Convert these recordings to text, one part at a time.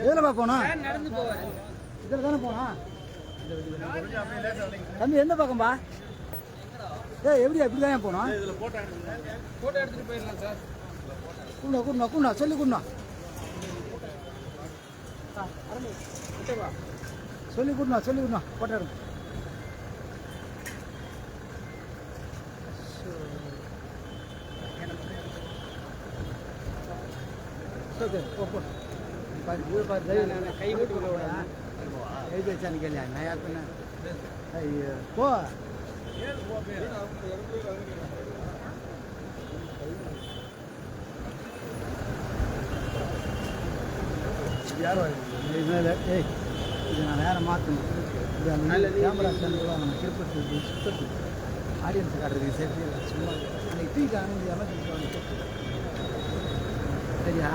எதுலப்பா போனா இதில் தானே போனா தம்பி எந்த பக்கம்பா ஏ எப்படி எப்படி தான் போனோம் போட்டோ எடுத்துட்டு சொல்லி கூண்ணா சொல்லி கூண்ணா சொல்லி கூண்ணா போட்டோ எடுங்க ஓகே போ போ பாரு ஊர் பாரு தைரியம் கை போட்டு உள்ள விடாத. எழுதி வச்சான்னு கேள்வி ஏய் இது நான் வேற மாற்றணும் இது கேமரா ஸ்டாண்டு நம்ம திருப்பதி சுத்தத்து ஆடியன்ஸ் காட்டுறதுக்கு சேர்த்து சும்மா அன்னைக்கு டீ காணும் எமர்ஜென்சி சரியா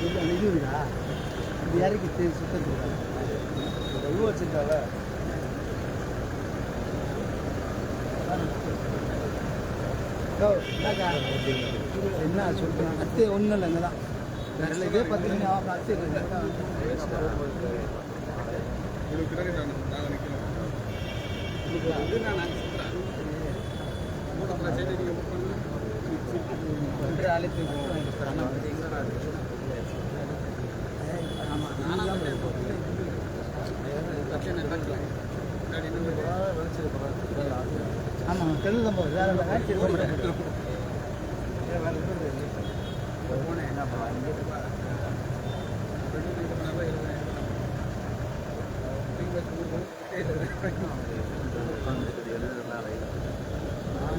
இது இது இருக்கா இது இறக்கி தெ- சுத்தத்துக்கு. வச்சுருக்காங்க என்ன சொல்றேன் அத்தை ஒன்றும் இல்லை இங்கே தான் வேற இதே பத்து மணி ஆகும் அத்தை ஆமாம் தெரியல தான் போகுது வேற இல்லை நான்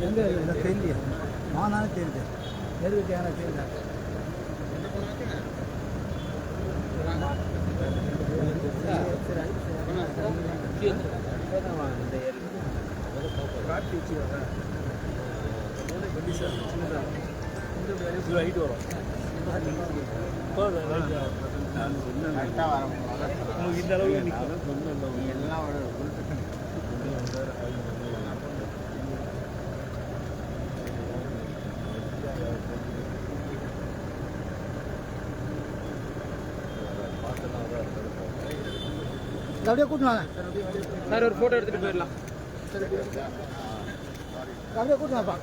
எங்கே இதை தெரியல நானாலும் தெரியுது நெருக்கட்டி ஆனால் தெரியல இந்த அளவுக்கு ஹைட் வரும் கூட்டிட்டு வாங்க சார் ஒரு போயிடலாம் அப்படியே வாப்பா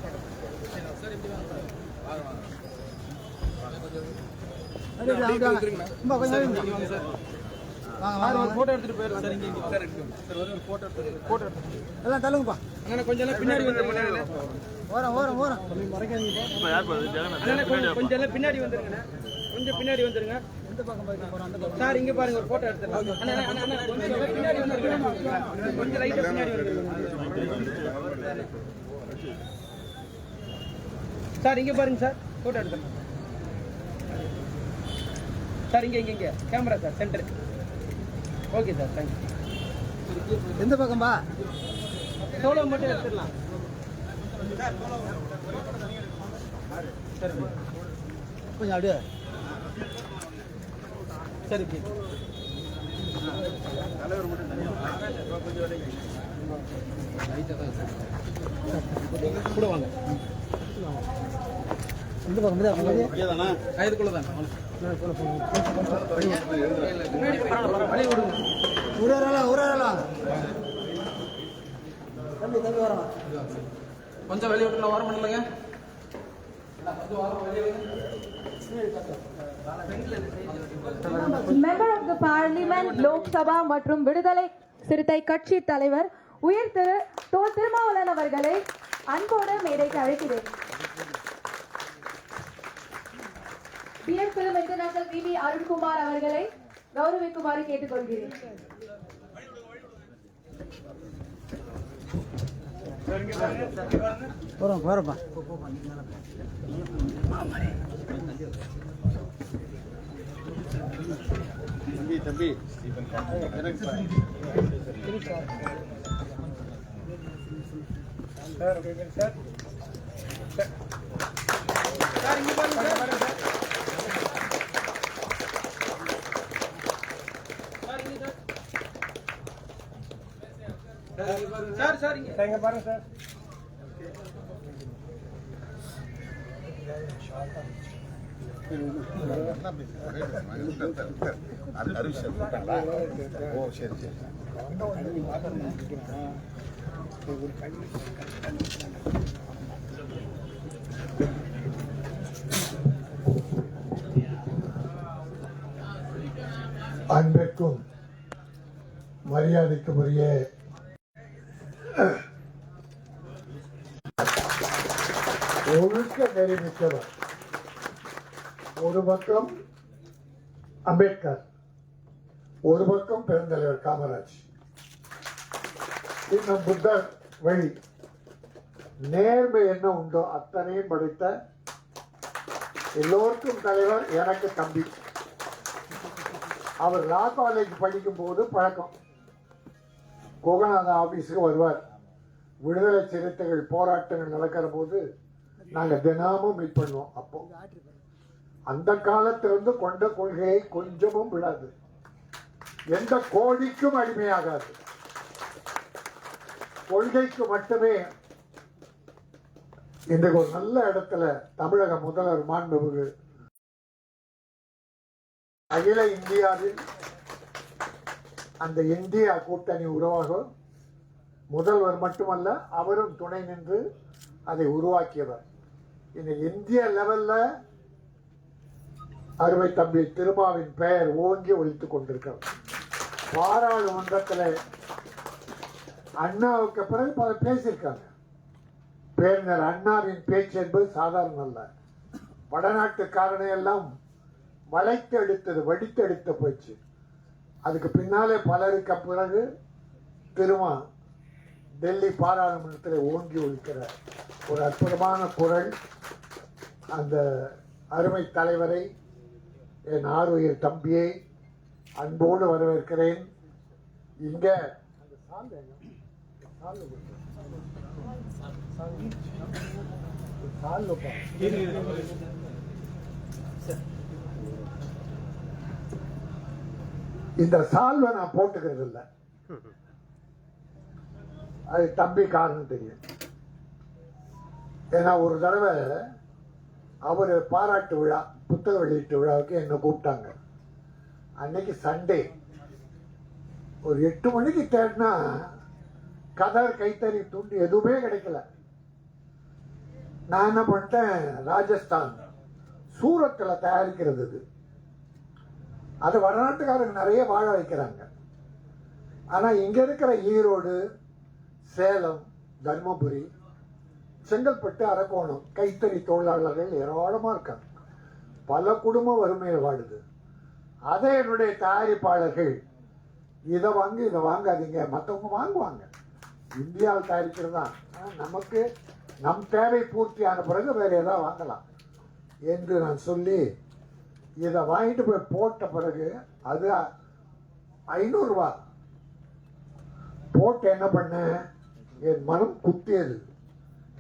அப்படியே அப்படியே வாங்க. சும்மா கொஞ்சம் அப்படியே வாங்க. வாங்க ஒரு வாங்க போட்டோ எடுத்துட்டு போயிடலாம் சார் இங்க சார் சார் ஒரு போட்டோ எடுத்து போட்டோ எடுத்து எல்லாம் தள்ளுங்கப்பா. கொஞ்சம் பின்னாடி வந்துருங்க. ஓரம் ஓரம் ஓரம். கொஞ்சம் பின்னாடி வந்துருங்க கொஞ்சம் பின்னாடி வந்துருங்க. சார் இங்க பாருங்க ஒரு போட்டோ எடுத்துடலாம் அண்ணா அண்ணா, அண்ணா கொஞ்சம் எல்லாம் பின்னாடி வந்துருங்க. கொஞ்சம் லைட்டா பின்னாடி வந்துருங்க. சார் இங்க பாருங்க சார். போட்டோ எடுத்துடலாம் சார் இங்க இங்க இங்க. Camera sir centre okay sir thank you எந்த பக்கம்பா சோலோ மட்டும் எடுத்துடலாம். சரி கொஞ்சம் அப்படியே. சரி ஓகே கூட வாங்க. எந்த பக்கம் தான் உரலாம் கொஞ்சம் வெளியே விட்டு வர முடியலங்க member of the parliament Lok Sabha மற்றும் விடுதலை சிறுத்தை கட்சி தலைவர் உயர் திரு தோ திருமாவளவன் அவர்களை அன்போடு மேடைக்கு அழைக்கிறேன். PS film international VV Arunkumar அவர்களை கௌரவிக்குமாறு கேட்டுக்கொள்கிறேன். போகிறோம் போகிறப்பா தம்பி தம்பி சார் பாருங்க சார். சார் இங்க சார். சார் சார் இங்க பாருங்க சார் ஓ சரி சரி அன்பிற்கும் மரியாதைக்குரிய ஒழுக்க நெறிமிக்கவர் ஒரு பக்கம் அம்பேத்கர் ஒரு பக்கம் பெருந்தலைவர் காமராஜ். இன்னும் புத்தர் வழி. நேர்மை என்ன உண்டோ அத்தனையும் படித்த எல்லோருக்கும் தலைவர் எனக்கு தம்பி. அவர் லா காலேஜ் படிக்கும் போது பழக்கம். கோகநாதன் ஆபீஸுக்கு வருவார். விடுதலை சிறுத்தைகள் போராட்டங்கள் நடக்கிற போது நாங்கள் தினமும் மீட் பண்ணுவோம் அப்போ. அந்த காலத்திலிருந்து கொண்ட கொள்கையை கொஞ்சமும் விடாது. எந்த கோழிக்கும் அடிமையாகாது. கொள்கைக்கு மட்டுமே இன்றைக்கு ஒரு நல்ல இடத்துல தமிழக முதல்வர் மாண்புமிகு அகில இந்தியாவில் அந்த இந்தியா கூட்டணி உருவாக முதல்வர் மட்டுமல்ல அவரும் துணை நின்று அதை உருவாக்கியவர். இந்த இந்திய லெவல்ல அருமை தம்பி திருமாவின் பெயர் ஓங்கி ஒழித்துக் கொண்டிருக்கிறது. பாராளுமன்றத்தில் அண்ணாவுக்கு பிறகு பல பேசியிருக்காங்க. பேரினர் அண்ணாவின் பேச்சு என்பது சாதாரண அல்ல. வடநாட்டுக்காரனை எல்லாம் வளைத்து எடுத்தது வடித்து எடுத்த போச்சு. அதுக்கு பின்னாலே பலருக்கு பிறகு திருமா டெல்லி பாராளுமன்றத்தில் ஓங்கி ஒழிக்கிற ஒரு அற்புதமான குரல் அந்த அருமை தலைவரை என் ஆறுயிர் தம்பியை அன்போடு வரவேற்கிறேன் இங்க இந்த சால்வை நான் போட்டுக்கிறது இல்லை. அது தம்பி காரணம் தெரியும். ஏன்னா ஒரு தடவை அவர் பாராட்டு விழா புத்தக வெளியீட்டு விழாவுக்கு என்னை கூப்பிட்டாங்க. அன்னைக்கு சண்டே ஒரு எட்டு மணிக்கு தேடினா கதர் கைத்தறி துண்டு எதுவுமே கிடைக்கல. நான் என்ன பண்ணிட்டேன் ராஜஸ்தான் சூரத்தில் தயாரிக்கிறது அதை வடநாட்டுக்காரங்க நிறைய வாழ வைக்கிறாங்க. ஆனால் இங்கே இருக்கிற ஈரோடு சேலம் தர்மபுரி செங்கல்பட்டு அரக்கோணம் கைத்தறி தொழிலாளர்கள் ஏராளமாக இருக்காங்க. பல குடும்பம் வறுமையில் வாடுது அதை என்னுடைய தயாரிப்பாளர்கள் இதை வாங்கி இதை வாங்காதீங்க. மற்றவங்க வாங்குவாங்க. இந்தியாவில் தயாரிக்கிறது தான். நமக்கு நம் தேவை பூர்த்தியான பிறகு வேறு எதாவது வாங்கலாம் என்று நான் சொல்லி இதை வாங்கிட்டு போய் போட்ட பிறகு அது ஐநூறுரூவா போட்டு என்ன பண்ணேன் என் மனம் குத்தியது.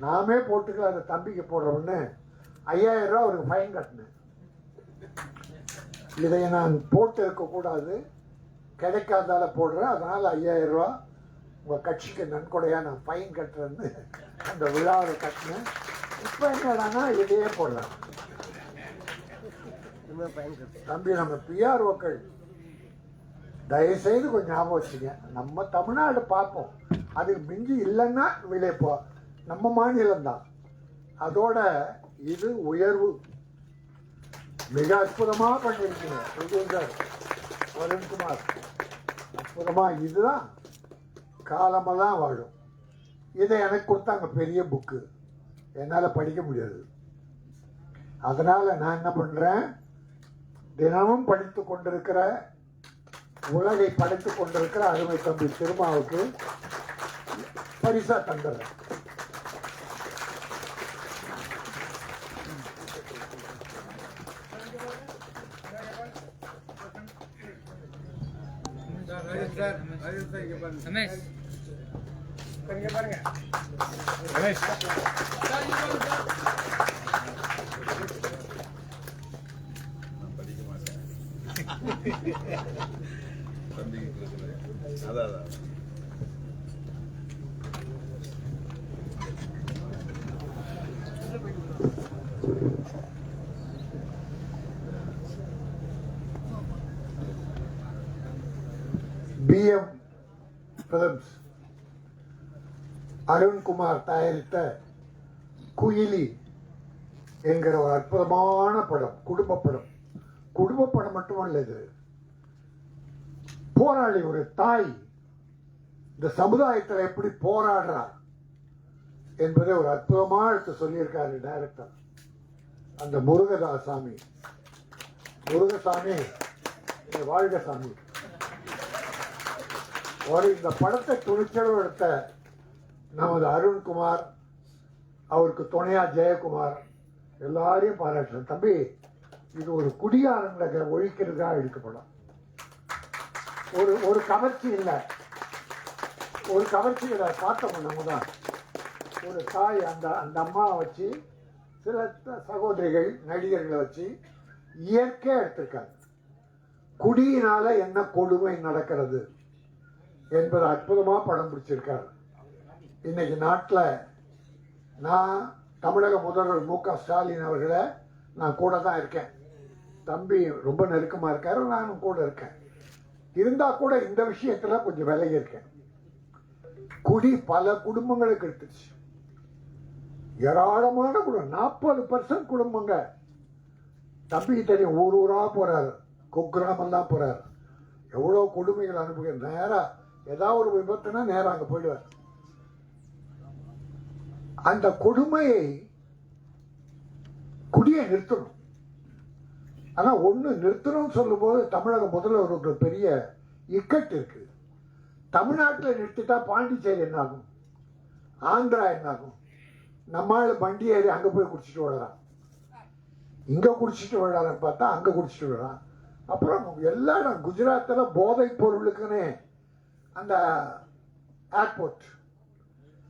நாமே போட்டுக்கல அந்த தம்பிக்கு போடுறோம்னு ஐயாயிரம் ரூபா அவருக்கு ஃபைன் கட்டினேன். இதை நான் போட்டு இருக்கக்கூடாது கிடைக்காதால போடுறேன். அதனால் ஐயாயிரம் ரூபா உங்கள் கட்சிக்கு நன்கொடையாக நான் ஃபைன் கட்டுறேன்னு அந்த விழாவில் கட்டினேன். இப்போ என்னடானா இதையே போடலாம். போடுறேன் தம்பி நம்ம பிஆர்ஓக்கள் தயவுசெய்து கொஞ்சம் ஞாபகம் வச்சுங்க நம்ம தமிழ்நாடு பார்ப்போம். அதுக்கு மிஞ்சி இல்லைன்னா வெளியே நம்ம மாநிலம்தான் அதோட இது உயர்வு. மிக அற்புதமாக பண்ணியிருக்கீங்க. விஜய் வருண்குமார். அற்புதமாக இதுதான் காலமெல்லாம் வாழும். இதை எனக்கு கொடுத்தாங்க பெரிய புக்கு. என்னால் படிக்க முடியாது. அதனால் நான் என்ன பண்ணுறேன் தினமும் படித்து கொண்டிருக்கிற உலகை படைத்து கொண்டிருக்கிற அருமை தம்பி திருமாவுக்கு பரிசா தந்துடுறேன் ரமேஷ். தம்பிக்கு பிரச்சனை அதான் அதான் பிஎம் பிலிம்ஸ். அருண்குமார் தயாரித்த குயிலி என்கிற ஒரு அற்புதமான படம் குடும்ப படம். குடும்ப படம் மட்டுமல்ல இது. போராளி ஒரு தாய் இந்த சமுதாயத்தில் எப்படி போராடுறார் என்பதை ஒரு அற்புதமாக எடுத்து சொல்லியிருக்காரு டைரக்டர் அந்த முருகதாசாமி. முருகசாமி நீ வாழ்க சாமி. ஒரு இந்த படத்தை துணிச்சலும் எடுத்த நமது அருண்குமார் அவருக்கு துணையா ஜெயக்குமார். எல்லாரையும் பாராட்டுறேன். தம்பி இது ஒரு குடியாரங்களை ஒழிக்கிறதா எடுக்கப்படும். ஒரு ஒரு கவர்ச்சி இல்லை. ஒரு கவர்ச்சிகளை பார்த்தோம் நம்ம தான் ஒரு தாய் அந்த அந்த அம்மாவை வச்சு சில சகோதரிகள் நடிகர்களை வச்சு இயற்கையாக எடுத்திருக்காங்க. குடியினால என்ன கொடுமை நடக்கிறது என்பது அற்புதமாக படம் பிடிச்சிருக்காரு. இன்னைக்கு நாட்டில் நான் தமிழக முதல்வர் மு க ஸ்டாலின் அவர்களை நான் கூட தான் இருக்கேன். தம்பி ரொம்ப நெருக்கமாக இருக்காரு நானும் கூட இருக்கேன். இருந்தால் கூட இந்த விஷயத்தில் கொஞ்சம் விலகி இருக்கேன். குடி பல குடும்பங்களுக்கு எடுத்துருச்சு. ஏராளமான குடும்பம் நாற்பது பர்சன்ட் குடும்பங்க. தம்பிக்கு தெரியும் ஊர் ஊராக போகிறாரு குக்கிராமெல்லாம் போகிறாரு எவ்வளோ கொடுமைகள் அனுப்புகிற நேராக ஏதாவது ஒரு விபத்துனா நேராக அங்கே போயிடுவார். அந்த கொடுமையை குடியை நிறுத்தணும். ஆனால் ஒன்று நிறுத்தணும்னு சொல்லும்போது தமிழகம் முதல்வருக்கு ஒரு பெரிய இக்கட்டு இருக்கு. தமிழ்நாட்டில் நிறுத்திட்டா பாண்டிச்சேரி என்னாகும்? ஆந்திரா என்னாகும்? நம்மால் வண்டி ஏறி அங்கே போய் குடிச்சிட்டு விழறான் இங்கே குடிச்சிட்டு விடலான்னு பார்த்தா அங்கே குடிச்சிட்டு விழறான் அப்புறம் எல்லா இடம் குஜராத்தில் போதைப் பொருளுக்குன்னு அந்த ஏர்போர்ட்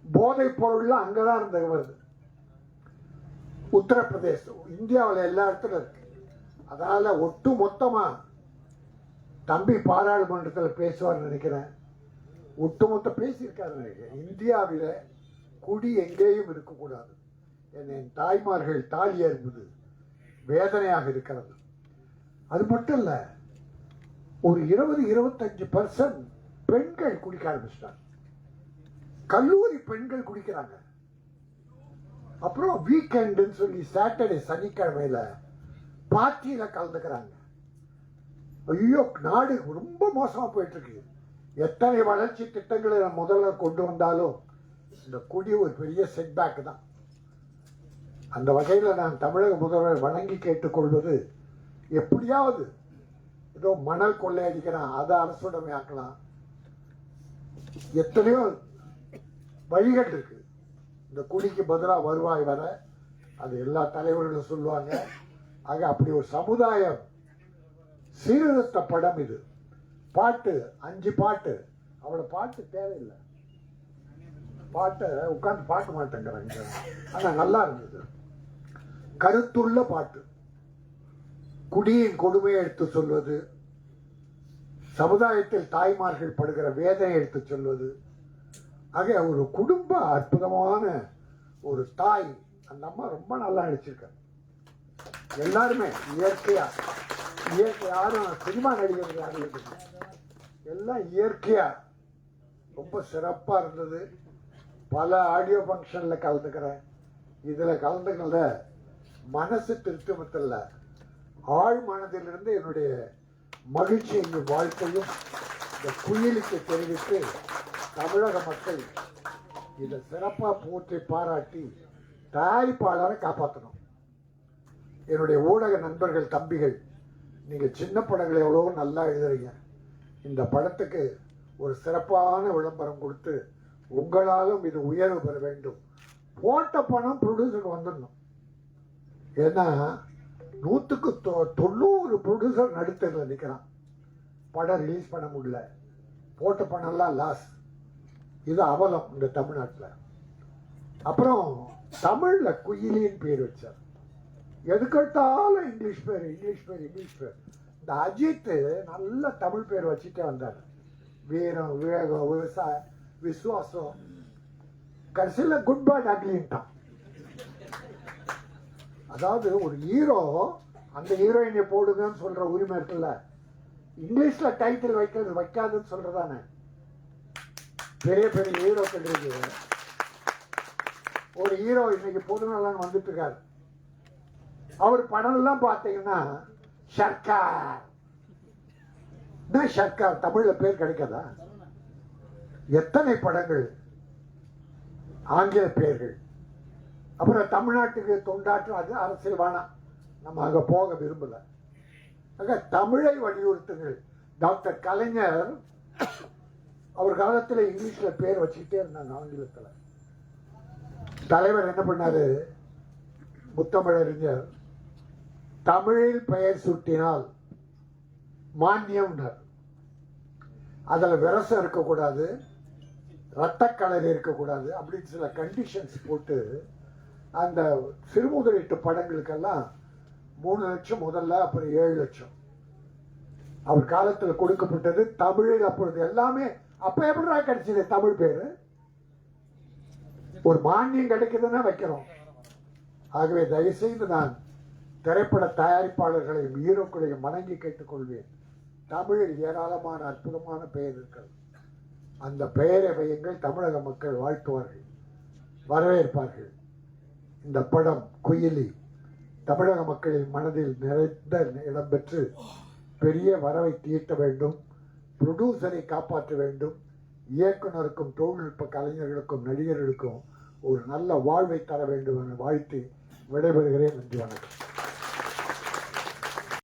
போதைப் பொருள்லாம் அங்கே தான் இருந்து வருது. உத்தரப்பிரதேசம் இந்தியாவில் எல்லா இடத்துலையும் இருக்கு. அதனால ஒட்டு மொத்தமாக தம்பி பாராளுமன்றத்தில் பேசுவார் நினைக்கிறேன். ஒட்டுமொத்த பேசியிருக்காரு நினைக்கிறேன். இந்தியாவில் குடி எங்கேயும் இருக்கக்கூடாது. என் தாய்மார்கள் தாலி அறுப்பது வேதனையாக இருக்கிறது. அது மட்டும் இல்லை ஒரு இருபது இருபத்தஞ்சு பர்சன்ட் பெண்கள் குடிக்க ஆரம்பிச்சிட்டாங்க. கல்லூரி பெண்கள் குடிக்கிறாங்க. அப்புறம் வீக்கெண்டுன்னு சொல்லி சாட்டர்டே சனிக்கிழமையில் பார்ட்டியில் கலந்துக்கிறாங்க. ஐயோ நாடு ரொம்ப மோசமாக போயிட்டுருக்கு. எத்தனை வளர்ச்சி திட்டங்களை நான் முதல்ல கொண்டு வந்தாலும் இந்த குடி ஒரு பெரிய செட்பேக் தான். அந்த வகையில் நான் தமிழக முதல்வர் வணங்கி கேட்டுக்கொள்வது எப்படியாவது ஏதோ மணல் கொள்ளையடிக்கிறான் அதை அரசுடைமையாக்கலாம் எத்தனையோ வழிகள் இருக்கு. இந்த குடிக்கு பதிலாக வருவாய் வர அது எல்லா தலைவர்களும் சொல்லுவாங்க. ஆக அப்படி ஒரு சமுதாயம் சீர்திருத்த படம் இது. பாட்டு அஞ்சு பாட்டு. அவளை பாட்டு தேவையில்லை. பாட்டை உட்காந்து பாட்டு மாட்டேங்கிறாங்க. ஆனால் நல்லா இருந்தது. கருத்துள்ள பாட்டு. குடியின் கொடுமையை எடுத்து சொல்வது சமுதாயத்தில் தாய்மார்கள் படுகிற வேதனை எடுத்து சொல்வது. ஆக ஒரு குடும்ப அற்புதமான ஒரு தாய். அந்த அம்மா ரொம்ப நல்லா நடிச்சிருக்காங்க எல்லாருமே இயற்கையா இயற்கை யாரும் சினிமா நடிகர்கள் யாரும் எல்லாம் இயற்கையா. ரொம்ப சிறப்பாக இருந்தது. பல ஆடியோ ஃபங்க்ஷனில் கலந்துக்கிறேன். இதில் கலந்துக்கல மனசு திருத்தமத்தில் ஆழ் மனதிலிருந்து என்னுடைய மகிழ்ச்சியின் வாழ்க்கையும் இந்த குயிலுக்கு தெரிவித்து தமிழக மக்கள் இதை சிறப்பாக போற்றி பாராட்டி தயாரிப்பாளரை காப்பாற்றணும் என்னுடைய ஊடக நண்பர்கள் தம்பிகள் நீங்கள் சின்ன படங்களை எவ்வளவோ நல்லா எழுதுறீங்க. இந்த படத்துக்கு ஒரு சிறப்பான விளம்பரம் கொடுத்து உங்களாலும் இது உயர்வு பெற வேண்டும். போட்ட பணம் ப்ரொடியூசருக்கு வந்துடணும். ஏன்னா நூற்றுக்கு தொ- தொண்ணூறு ப்ரொடியூசர் நடுத்தரில் நிற்கிறான் படம் ரிலீஸ் பண்ண முடியல. போட்ட பணம்லாம் லாஸ் இது அவலம் இந்த தமிழ்நாட்டில். அப்புறம் தமிழில் குயிலின்னு பேர் வச்சார். எதுக்கெடுத்தாலும் இங்கிலீஷ் பேர் இங்கிலீஷ் பேர் இங்கிலீஷ் பேர். இந்த அஜித் நல்ல தமிழ் பேர் வச்சுட்டே வந்தார். வீரம் விவேகம் விவசாய விசுவாசம். கடைசியில் குட் பை அக்லின்ட்டான் அதாவது ஒரு ஹீரோ அந்த ஹீரோயினை போடுங்கன்னு சொல்கிற உரிமை இருக்குல்ல. இங்கிலீஷில் டைட்டில் வைக்கிறது வைக்காதுன்னு சொல்கிறதானே பெரிய பெரிய ஹீரோக்கள் இருக்குது ஒரு ஹீரோ இன்னைக்கு பொதுநலன் வந்துட்டு இருக்காரு. அவர் படம் எல்லாம் பார்த்தீங்கன்னா சர்க்கார் என்ன சர்க்கார் தமிழ்ல பேர் கிடைக்காதா? எத்தனை படங்கள்? ஆங்கில பெயர்கள் அப்புறம் தமிழ்நாட்டுக்கு தொண்டாற்றும் அது அரசியல் வேணாம். நம்ம அங்க போக விரும்பல. ஆக தமிழை வலியுறுத்துங்கள். டாக்டர் கலைஞர் அவர் காலத்தில் இங்கிலீஷ்ல பேர் வச்சுக்கிட்டே இருந்தாங்க ஆங்கிலத்தில். தலைவர் என்ன பண்ணாரு? முத்தமிழறிஞர். தமிழில் பெயர் சுட்டினால் மானியம்னர் அதில் விரசம் இருக்கக்கூடாது ரத்தக்கலர் இருக்கக்கூடாது அப்படின்னு சில கண்டிஷன்ஸ் போட்டு அந்த சிறுமுதலீட்டு படங்களுக்கெல்லாம் மூணு லட்சம் முதல்ல அப்புறம் ஏழு லட்சம். அவர் காலத்தில் கொடுக்கப்பட்டது தமிழில் அப்பொழுது எல்லாமே அப்போ எப்படிடா கிடைச்சது தமிழ் பேர்? ஒரு மானியம் கிடைக்குதுன்னா வைக்கிறோம். ஆகவே தயவுசெய்து நான் திரைப்பட தயாரிப்பாளர்களையும் ஹீரோக்களையும் வணங்கி கேட்டுக்கொள்வேன். தமிழில் ஏராளமான அற்புதமான பெயர் இருக்கிறது அந்த பெயரை வையுங்கள் தமிழக மக்கள் வாழ்த்துவார்கள் வரவேற்பார்கள். இந்த படம் குயிலி தமிழக மக்களின் மனதில் நிறைந்த இடம்பெற்று பெரிய வரவை தீட்ட வேண்டும் ப்ரொடியூசரை காப்பாற்ற வேண்டும் இயக்குனருக்கும் தொழில்நுட்ப கலைஞர்களுக்கும் நடிகர்களுக்கும் ஒரு நல்ல வாழ்வை தர வேண்டும் என வாழ்த்து விடைபெறுகிறேன். நன்றி வணக்கம்.